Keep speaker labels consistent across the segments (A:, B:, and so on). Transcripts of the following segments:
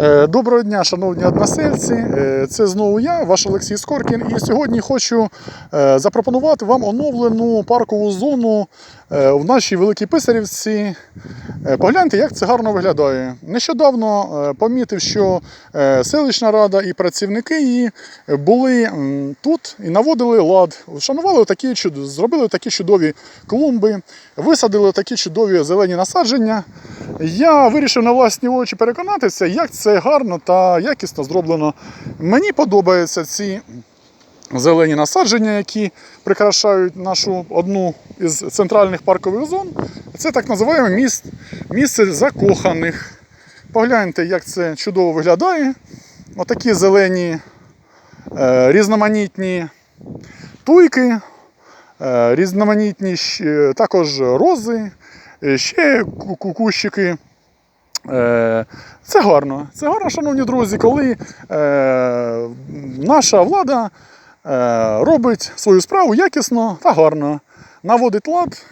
A: Е, Доброго дня, шановні односельці. Е, Це знову я, ваш Олексій Скоркін. І сьогодні хочу е, запропонувати вам оновлену паркову зону в нашій Великій Писарівці. Погляньте, як це гарно виглядає. Нещодавно помітив, що селищна рада і працівники її були тут і наводили лад, вшанували такі чуд- зробили такі чудові клумби, висадили такі чудові зелені насадження. Я вирішив на власні очі переконатися, як це гарно та якісно зроблено. Мені подобаються ці зелені насадження, які прикрашають нашу одну із центральних паркових зон. Це так називаємо міст, місце закоханих. Погляньте, як це чудово виглядає. Отакі зелені, е, різноманітні туйки, е, різноманітні також рози, е, ще ку- ку- кущики. Е, Це гарно. Це гарно, шановні друзі, коли е, наша влада е, робить свою справу якісно та гарно, наводить лад,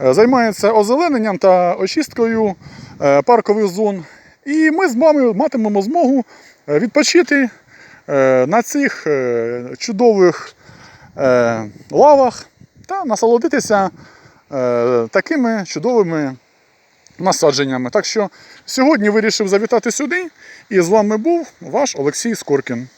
A: е, займається озелененням та очисткою е, паркових зон. І ми з вами матимемо змогу е, відпочити е, на цих е, чудових е, лавах та насолодитися е, такими чудовими насадженнями. Так що сьогодні вирішив завітати сюди, і з вами був ваш Олексій Скоркін.